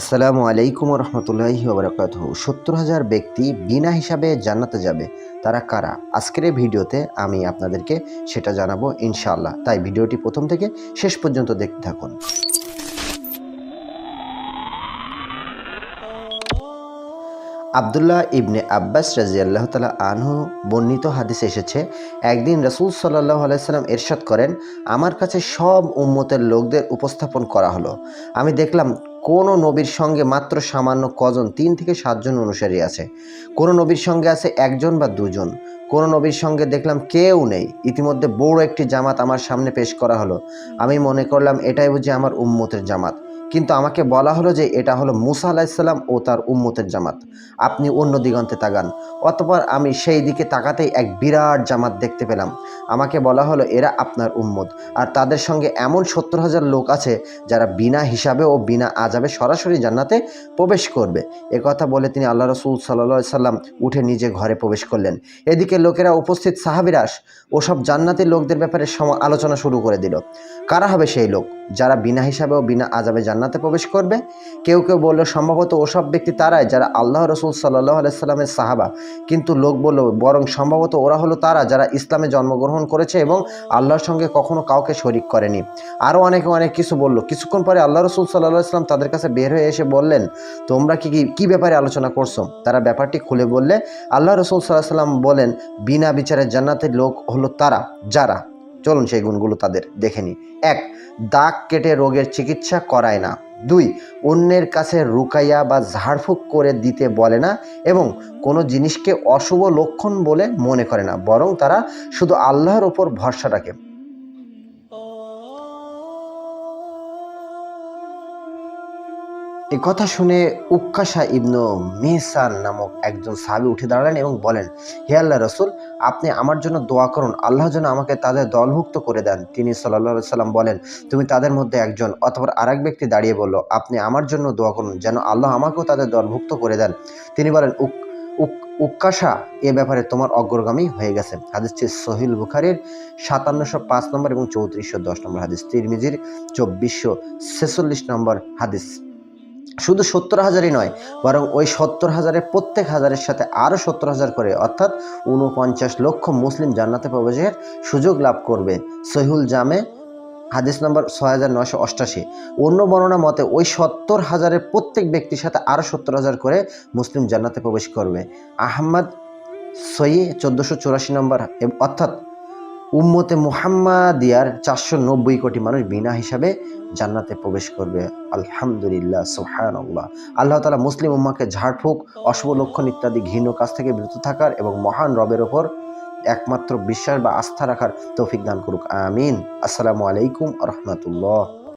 আসসালামু আলাইকুম রহমতুল্লাহি ওবরাকাত সত্তর হাজার ব্যক্তি বিনা হিসাবে জান্নাতে যাবে। তারা কারা? আজকের এই ভিডিওতে আমি আপনাদেরকে সেটা জানাব ইনশাআল্লাহ। তাই ভিডিওটি প্রথম থেকে শেষ পর্যন্ত দেখতে থাকুন। আবদুল্লাহ ইবনে আব্বাস রাজি আল্লাহ তালা আনহু বর্ণিত হাদিসে এসেছে, একদিন রসুল সাল্লাহ আলাইসাল্লাম এরশাদ করেন, আমার কাছে সব উম্মতের লোকদের উপস্থাপন করা হলো। আমি দেখলাম কোনো নবীর সঙ্গে মাত্র সামান্য কজন তিন থেকে সাতজন অনুসারী আছে। কোনো নবীর সঙ্গে আছে একজন বা দুজন। কোনো নবীর সঙ্গে দেখলাম কেউ নেই। ইতিমধ্যে বড় একটি জামাত আমার সামনে পেশ করা হলো। আমি মনে করলাম এটাই বুঝি আমার উম্মতের জামাত। কিন্তু আমাকে বলা হলো যে এটা হলো মুসা আলাহিসাল্লাম ও তার উম্মতের জামাত। আপনি অন্য দিগন্তে তাকান। অতপর আমি সেই দিকে তাকাতেই এক বিরাট জামাত দেখতে পেলাম। আমাকে বলা হলো, এরা আপনার উম্মত। আর তাদের সঙ্গে এমন সত্তর হাজার লোক আছে যারা বিনা হিসাবে ও বিনা আজাবে সরাসরি জান্নাতে প্রবেশ করবে। কথা বলে তিনি আল্লাহ রসুল সাল্লা সাল্লাম উঠে নিজে ঘরে প্রবেশ করলেন। এদিকে লোকেরা উপস্থিত সাহাবিরাস ওসব জান্নাতি লোকদের ব্যাপারে আলোচনা শুরু করে দিল। কারা হবে সেই লোক? যারা বিনা হিসাবে ও বিনা আজাবে জান্নাতে প্রবেশ করবে, কেউ কেউ বলল, সম্ভবত ওসব ব্যক্তি তারাই যারা আল্লাহ রসুল সাল্লাহ আলাইসাল্লামের সাহাবা। কিন্তু লোক বলল, বরং সম্ভবত ওরা হলো তারা যারা ইসলামে জন্মগ্রহণ করেছে এবং আল্লাহর সঙ্গে কখনো কাউকে শরিক করেনি। আরও অনেকে অনেক কিছু বলল। কিছুক্ষণ পরে আল্লাহ রসুল সাল্লাহ ইসলাম তাদের কাছে বের হয়ে এসে বললেন, তোমরা কি, কি- কি ব্যাপারে আলোচনা করছ? তারা ব্যাপারটি খুলে বললে, আল্লাহ রসুল সাল্লাহ সাল্লাম বলেন, বিনা বিচারে জান্নাতের লোক হলো তারা, যারা চলুন সেই গুণগুলো তাদের দেখে নিই। এক, দাগ কেটে রোগের চিকিৎসা করায় না। দুই, অন্যের কাছে রুকাইয়া বা ঝাড়ফুঁক করে দিতে বলে না এবং কোনো জিনিসকে অশুভ লক্ষণ বলে মনে করে না। বরং তারা শুধু আল্লাহর ওপর ভরসা রাখে। এ কথা শুনে উক্কাশা ইবনু মেহসান নামক একজন সাহাবি উঠে দাঁড়ালেন এবং বলেন, হে আল্লাহ রসুল, আপনি আমার জন্য দোয়া করুন। আল্লাহ যেন আমাকে তাদের দলভুক্ত করে দেন। তিনি সাল্লাহ সাল্লাম বলেন, তুমি তাদের মধ্যে একজন অথবা আরেক ব্যক্তি দাঁড়িয়ে বলল, আপনি আমার জন্য দোয়া করুন যেন আল্লাহ আমাকেও তাদের দলভুক্ত করে দেন। তিনি বলেন, উক, উক- উক্কাশা, এ ব্যাপারে তোমার অগ্রগামী হয়ে গেছে। হাদিসটি সহিল বুখারির সাতান্নশো পাঁচ নম্বর এবং চৌত্রিশশো দশ নম্বর হাদিস। তিরমিজির চব্বিশশো ছেচল্লিশ নম্বর হাদিস। শুধু সত্তর হাজারই নয়, বরং ওই সত্তর হাজারের প্রত্যেক হাজারের সাথে আরও সত্তর হাজার করে, অর্থাৎ উনপঞ্চাশ লক্ষ মুসলিম জান্নাতে প্রবেশের সুযোগ লাভ করবে। সহিউল জামে, হাদিস নম্বর ছয় হাজার নয়শো অষ্টাশি। অন্য বর্ণনা মতে, ওই সত্তর হাজারের প্রত্যেক ব্যক্তির সাথে আরও সত্তর হাজার করে মুসলিম জান্নাতে প্রবেশ করবে। আহমদ সই চোদ্দোশো চুরাশি নম্বর অর্থাৎ উম্মতে মুহাম্মাদিয়ার চারশো নব্বই কোটি মানুষ বিনা হিসাবে জান্নাতে প্রবেশ করবে। আলহামদুলিল্লাহ সোহান আল্লাহ তালা মুসলিম উম্মাকে ঝাড়ফুঁক, অশুভ লক্ষণ ইত্যাদি ঘৃণ্য কাজ থেকে বিরত থাকার এবং মহান রবের ওপর একমাত্র বিশ্বাস বা আস্থা রাখার তৌফিক দান করুক। আমিন। আসসালামু আলাইকুম রহমতুল্লাহ।